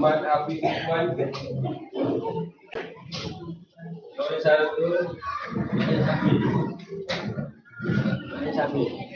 Mat Afi Iman Joy satu. Ini Syafi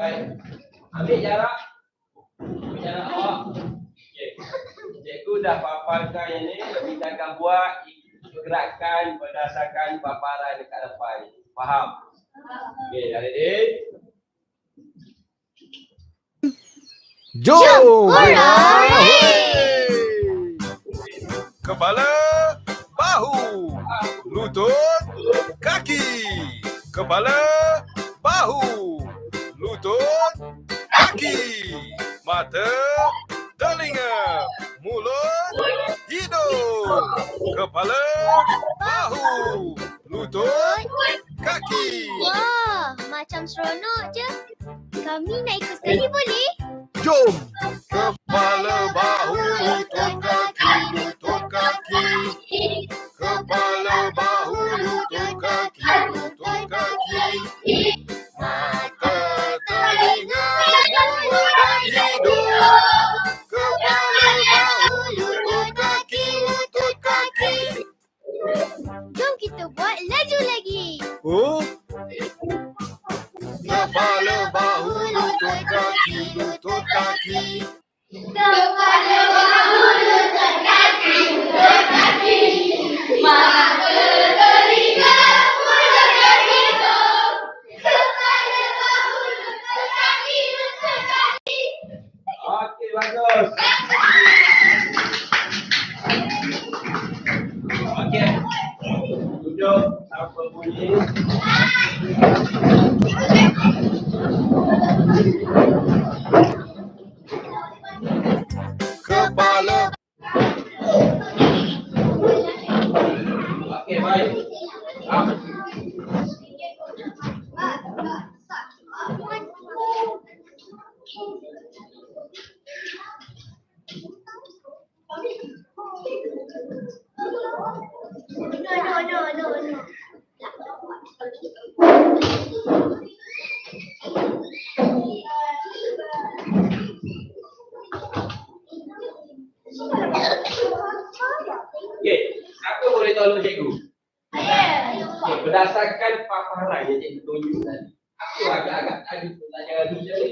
baik. Ambil jarak. Ambil jarak awak. Okey. Cikgu dah paparkan yang ni, kita akan buat gerakan berdasarkan paparan dekat depan. Faham? Okey, adik-adik. Jom! Hooray! Kepala, bahu, lutut, kaki. Kepala, bahu, lutut, kaki. Mata, telinga, mulut, hidung. Kepala, bahu, lutut, kaki. Wah, macam seronok je. Kami nak ikut sekali boleh? Jom! Kepala, bahu, Duduk apa berdasarkan paparan yang cikgu tunjuk tadi. Aku agak-agak tadi pelajaran tu jadi.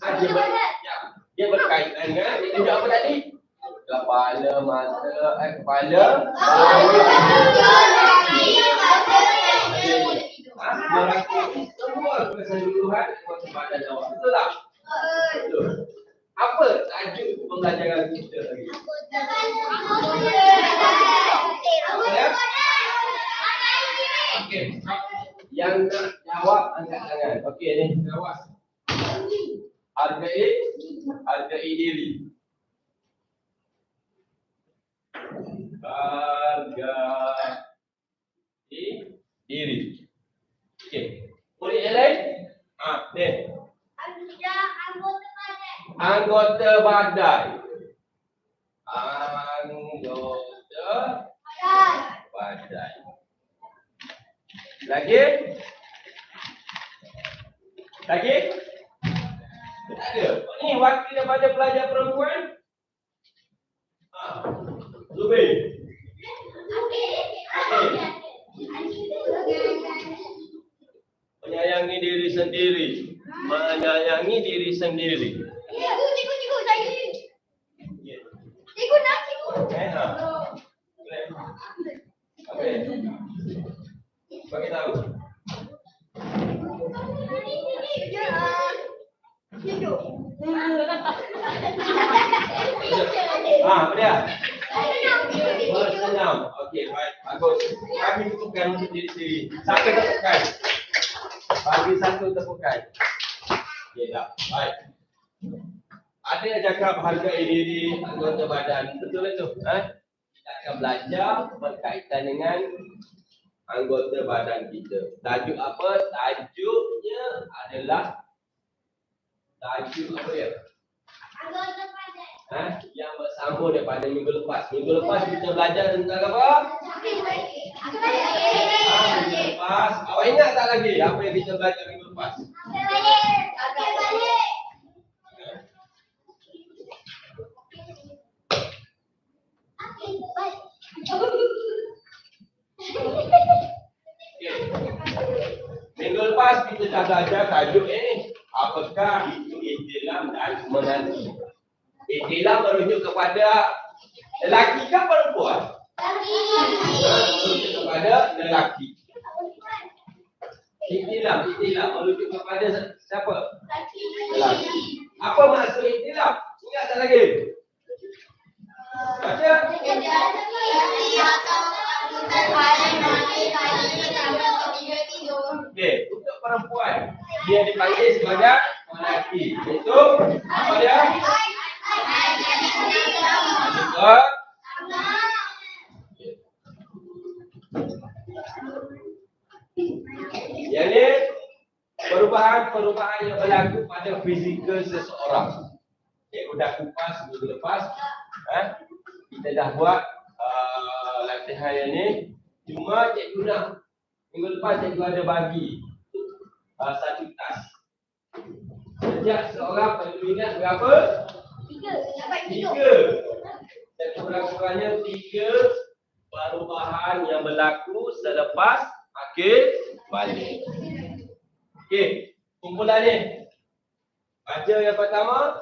Ada banyak. Ya, Dia berkaitan dengan dia tunjuk apa tadi? Kepala, mata, eh, kepala, ha, merangkumi semua keseluruhan kuasa badan awak. Betul tak? Betul. Apa tajuk pembelajaran kita hari ini? Ya? Okey. Yang nak jawab angkat tangan. Okey ni, jawab. Hargai hargai diri. Hargai diri. Okey. Murid yang lain? Ah, ni. Anggota badan. Anggota Lagi? Lagi? Tak ada. Ni wakil daripada pelajar perempuan. Ha. Zubir. Menyayangi diri sendiri. Menyayangi diri sendiri. Ya. Eh, ha. Bagi tahu. Ha, apa dia? Bersenam. Okey, baik. Bagus. Kami tepukan untuk diri sendiri. Satu tepukan. Bagi satu tepukan. Okey, dah. Baik. Ada yang cakap hargai diri anggota badan. Betul itu? Ha? Kita akan belajar berkaitan dengan anggota badan kita. Tajuk apa? Tajuknya adalah tajuk apa dia? Ha? Yang bersambung daripada minggu lepas. Minggu lepas kita belajar tentang apa? Minggu lepas. Awak ingat tak lagi apa yang kita belajar minggu lepas? Okey. Minggu lepas kita dah belajar tajuk ini. Apakah itu ihtilam dan menanti? Ihtilam merujuk kepada lelaki ke perempuan? Merujuk kepada lelaki. Ihtilam, ihtilam merujuk kepada siapa? Lelaki. Apa maksud ihtilam? Ingat tak lagi? Baca. Okey, untuk perempuan dia dipanggil sebagai lelaki. Itu apa dia? Betul. Ni perubahan-perubahan yang berlaku pada fizikal seseorang. Cikgu dah kupas minggu lepas. Eh? Kita dah buat uh, latihan yang ni. Cuma cikgu nak minggu lepas cikgu ada bagi uh, satu tas. Setiap seorang perlu ingat berapa? Tiga. Dan kurang-kurangnya tiga perubahan yang berlaku selepas akhir balik. Okey, kumpulan ni. Baca yang pertama.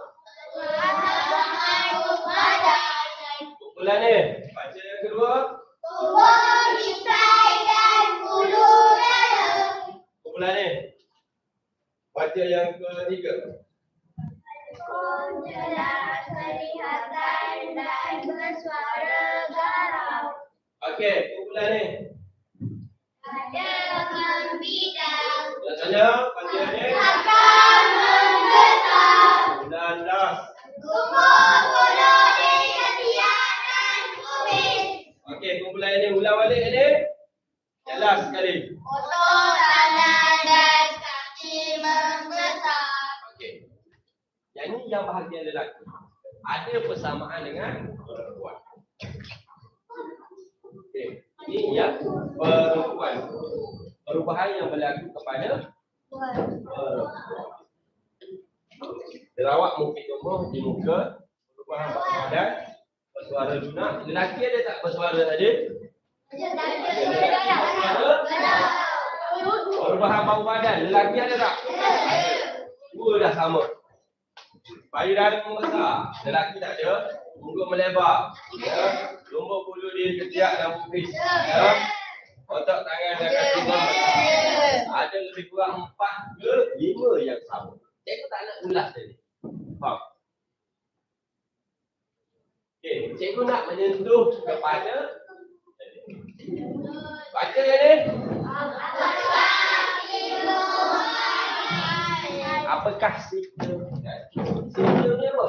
Kumpulan ni. Baca yang kedua. Kumpulan ni. Baca yang ketiga. Okey, kumpulan ni. Biasanya baca ni. Kumpulan das. Okey, kumpulan ini ulang balik ini. Jelas sekali. Okey. Yang bahagian lelaki. Ada persamaan dengan perempuan. Okey. Ini yang perempuan. Perubahan yang berlaku kepada perempuan. Jerawat mungkin tumbuh di muka, perubahan badan, bersuara lunak. Lelaki ada tak bersuara tadi? Perubahan bau badan, lelaki ada tak? Dua dah sama. Payudara membesar. Lelaki tak ada. Punggung melebar. Ya. Lumbur bulu dia ketiak dan pupis. Ya. Otak tangan dan kaki. Ada lebih kurang empat ke lima yang sama. Cikgu tak nak ulas tadi. Faham? Okey, cikgu nak menyentuh kepada Baca ni. Apakah sistem? Sistem ni apa?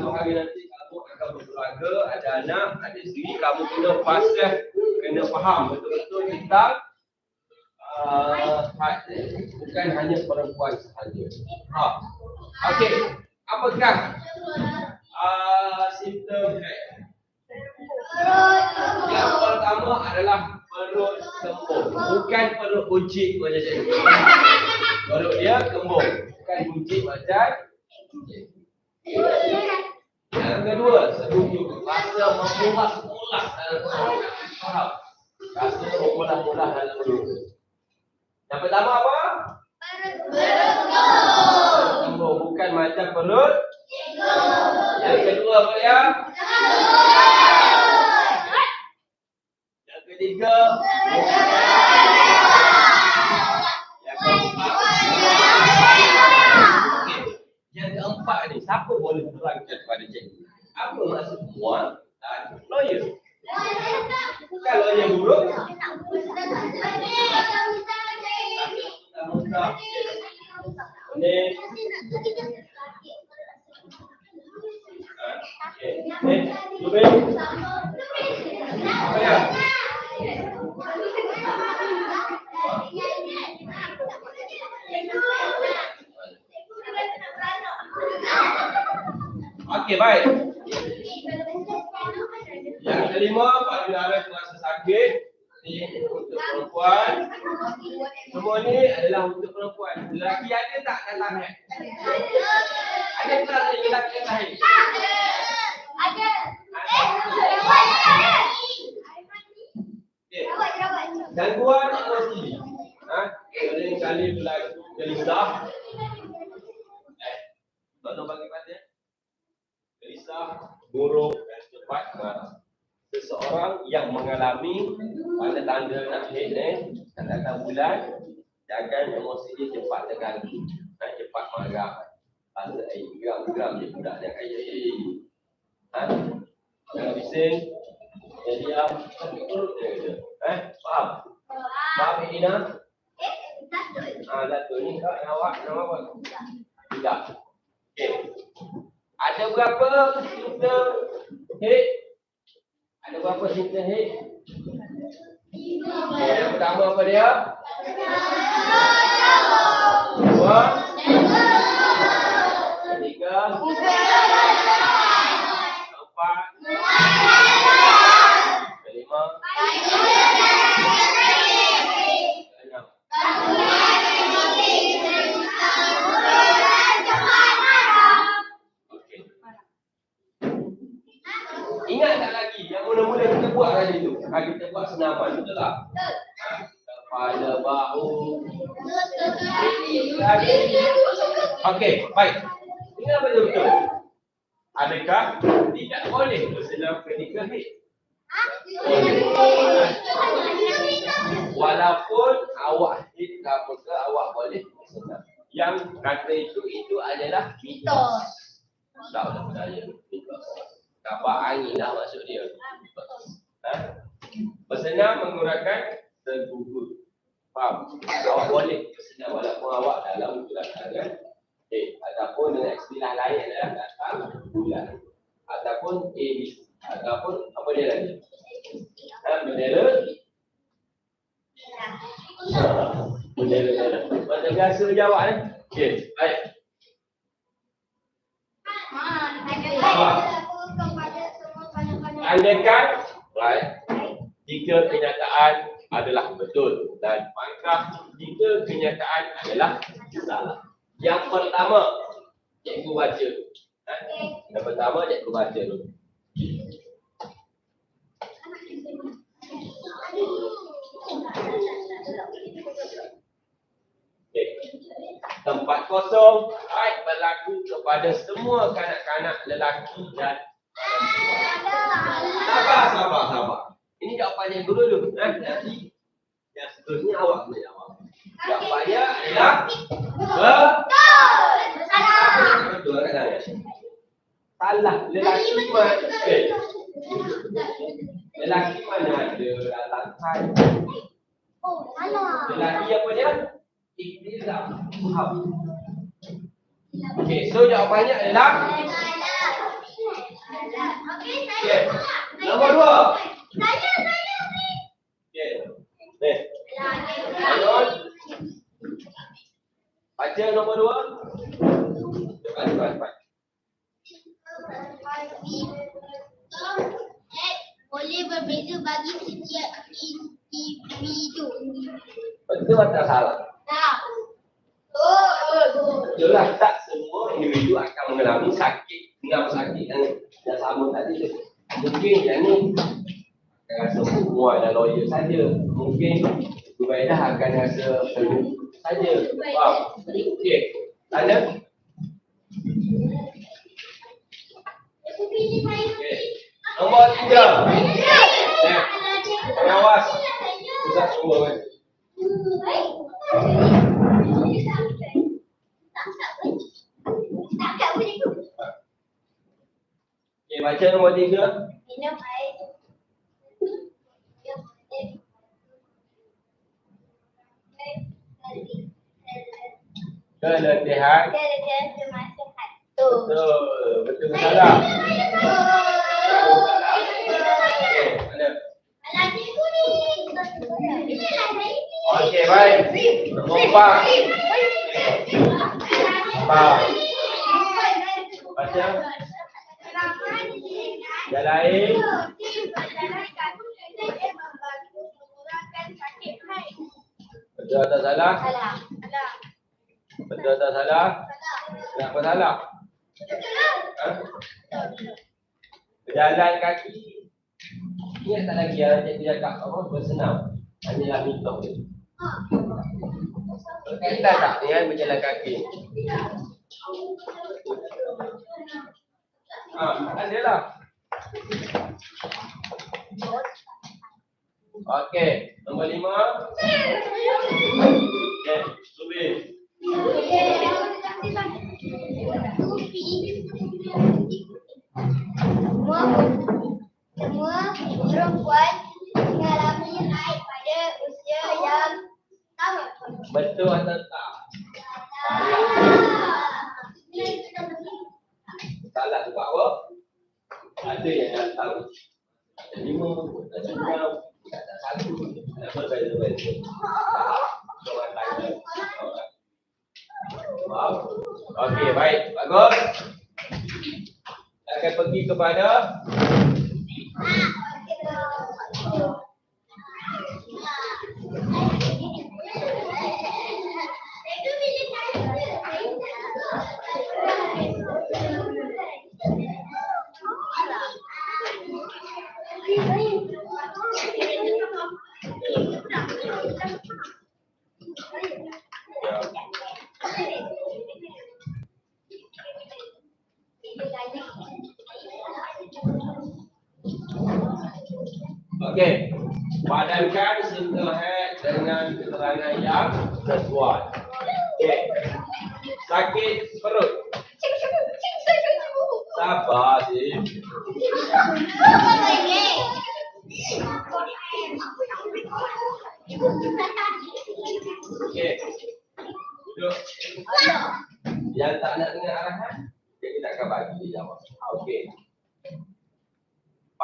suatu hari nanti kamu akan berkeluarga, ada anak, ada isteri, kamu kena fasih, kena faham betul-betul tentang uh, bukan hanya perempuan sahaja. Ha. Okey, apakah uh, simptom haid? Yang pertama adalah perut kembung. Bukan perut buncit macam cikgu. Perut dia kembung. Bukan buncit macam Yang kedua, setuju. Rasa memulas-mulas dalam perut. Faham? Rasa memulas-mulas dalam perut. Yang pertama apa? Perut kembung. Bukan macam perut. Yang kedua apa dia? Yang ketiga. Yang keempat. Yang keempat ni, siapa boleh terangkan kepada cikgu? Apa maksud mual dan lawyer? Bukan lawyer buruk. Muntah-muntah. Ni. Okey. Ni. Lubin. Apa ya? Okey, baik. Yang kelima, payudara terasa sakit. Ini untuk perempuan. Semua ni adalah untuk perempuan. Lelaki ada tak datang haid? Ada tak lelaki datang haid? Okey. Gangguan emosi. Ha? Sering kali berlaku gelisah. Eh, tolong bagi pada. Gelisah, buruk dan cepat marah. Seseorang yang mengalami pada tanda nak haid ni, datang bulan, jangan emosi dia cepat terganggu dan cepat marah. Rasa eh, geram-geram je budak dia kaya. Ha? Jangan bising. Dia diam. Dia kata. Eh, faham? Faham Edina? Ah, Datuk ni kak yang awak nama apa? Tidak. Ada berapa simptom head? Ada berapa head? Okay, yang pertama apa dia? Dua. Tiga. Empat. Lima. Enam. Okey, baik. Ingat betul-betul. Adakah tidak boleh bersenam ketika haid? Walaupun awak haid apa ke, awak boleh bersenam. Yang kata itu, itu adalah mitos. Tak boleh percaya. Kapak angin lah maksud dia. Ha? Bersenam menggunakan segugur. Faham? Awak boleh bersenam walaupun awak dalam keadaan eh, ataupun dengan istilah lain adalah datang bulan ataupun ABC ataupun apa dia lagi? Ha, bendera Ha, bendera merah. Macam biasa jawab ni. Okey, baik. Ah, Andakan right, jika kenyataan adalah betul dan maka jika kenyataan adalah salah. Yang pertama, cikgu baca. Ha? Yang pertama, cikgu baca dulu. Okay. Tempat kosong right, berlaku kepada semua kanak-kanak lelaki dan Sabar, sabar, sabar. Ini jawapannya dulu dulu. Ha? Nanti yang seterusnya awak boleh jawab. Jawapannya adalah betul kan saya? Salah. Lelaki mana? Lelaki mana ada dalam hai? Oh, salah. Lelaki apa dia? Iktizam. Faham? Okay, so jawapannya adalah okay. Nombor dua. Saya, saya. Okay. Ni. Ayun. Baca nombor dua. Boleh berbeza bagi setiap individu. Betul salah? Tak. Oh, oh, oh. Tak semua individu akan mengalami sakit. Enam sakit yang dah sama tadi tu. Mungkin yang ni akan rasa semua dan lawyer saja. Mungkin Zubaidah akan rasa penuh saja. Faham? Okey. Tanda? Okey. Nombor tiga. Eh, pengawas. Pusat semua kan. Okey, baca nombor tiga. Minum air. Keletihan. Kerja semasa hatu. Betul. Betul ke salah? Okey, baik. Nombor empat. Empat. Yang lain. Betul atau salah? Betul atau salah? Kenapa salah? Ha? Berjalan kaki. Ingat tak lagi yang cikgu cakap apa? Bersenam. Hanyalah mitos je. Berkaitan tak dengan berjalan kaki? Ha, ada lah. Okey, nombor lima. Okey, Subir. Semua semua perempuan mengalami haid pada usia yang sama. Betul atau tak? Salah sebab apa? Ada yang datang ada lima, tanya. Faham? Okey, baik. Bagus. Akan pergi kepada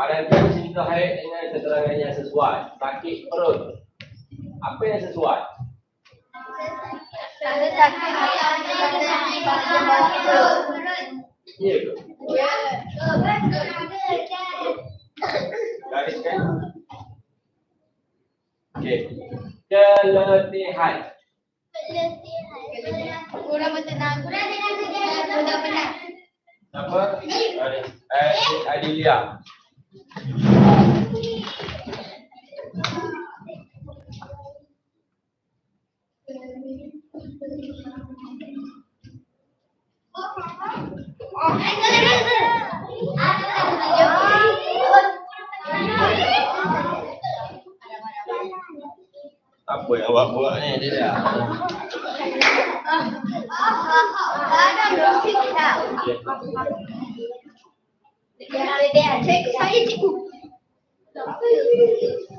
Padankan single head dengan keterangan yang sesuai. Sakit perut. Apa yang sesuai? Ya ke? Gariskan. Okey. Keletihan. Kurang bertenang. Kurang tenang saja. Kurang penat. Apa? Eh, Adilia. Apa yang awak buat ni dia?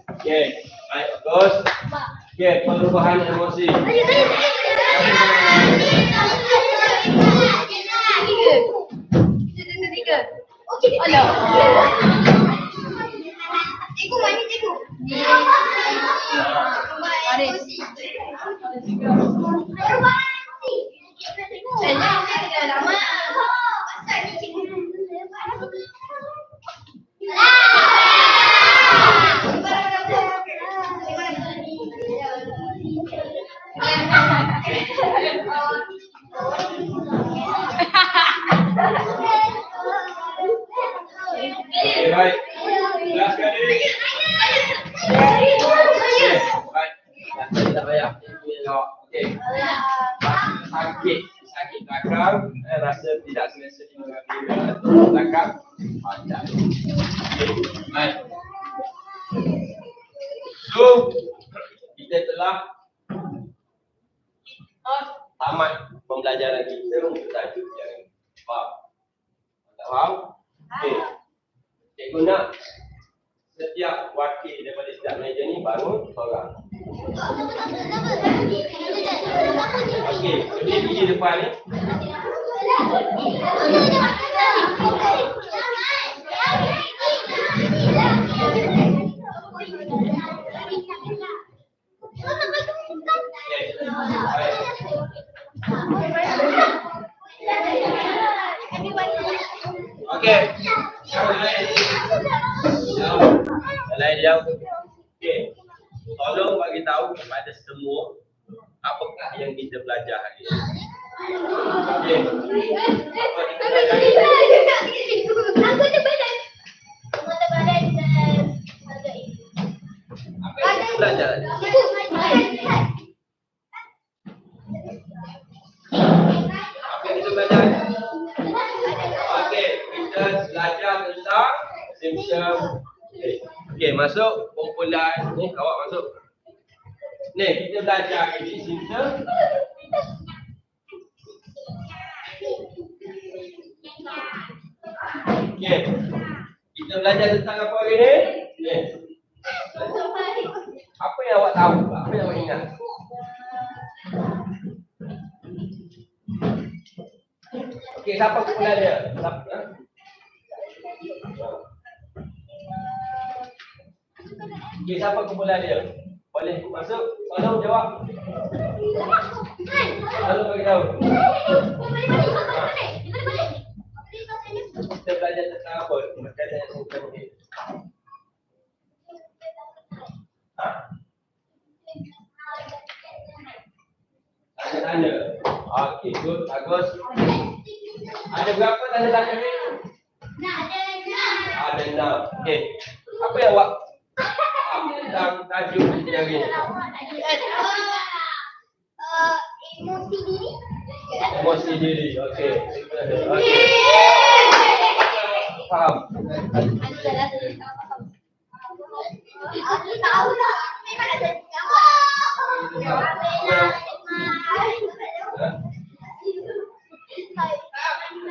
Okey. Baik, bagus. Okey, perubahan emosi. Faham? Okey. Cikgu nak setiap wakil daripada setiap meja ni bangun seorang. Okey, berdiri di depan ni. Okey. Okey. Yang Okey. Tolong bagi tahu kepada semua apakah yang kita belajar hari ini. Okey. Apa kita belajar hari ini? Apa yang kita belajar masuk kumpulan ni, awak masuk. Ni, kita belajar ini simptom. Okey. Kita belajar tentang apa hari ni? Ni. Apa yang awak tahu? Apa yang awak ingat? Okey, siapa kumpulan dia? Jawab. Tolong bagi tahu.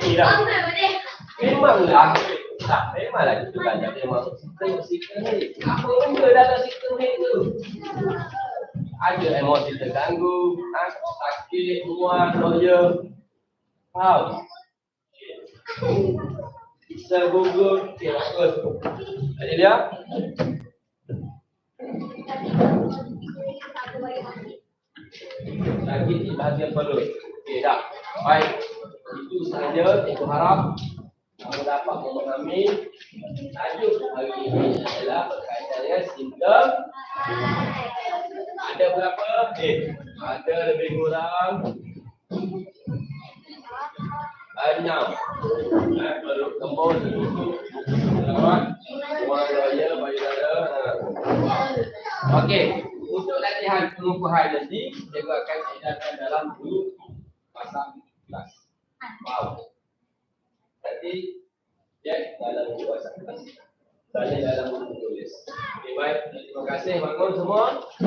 Tidak. Memanglah. Tak, memanglah kita belajar memang sistem sistem ni. Apa benda dalam sistem ni tu? Ada emosi terganggu, ha? sakit, mual, noya. Faham? Bisa gugur, bagus. Ada dia? Sakit di bahagian perut. Okey dah. Baik. Itu sahaja. Cikgu harap Kamu dapat memahami tajuk hari ini adalah berkaitan dengan. Ada berapa? Eh, ada lebih kurang enam. Eh, baru kembun. Selamat. Tuan Raya, Bayu Dara. Okey, untuk latihan pengukuhan nanti, cikgu akan edarkan dalam dulu pasang kelas. Wow. Nanti dia dalam buku pasang kelas. Saya dalam buku tulis. Okey,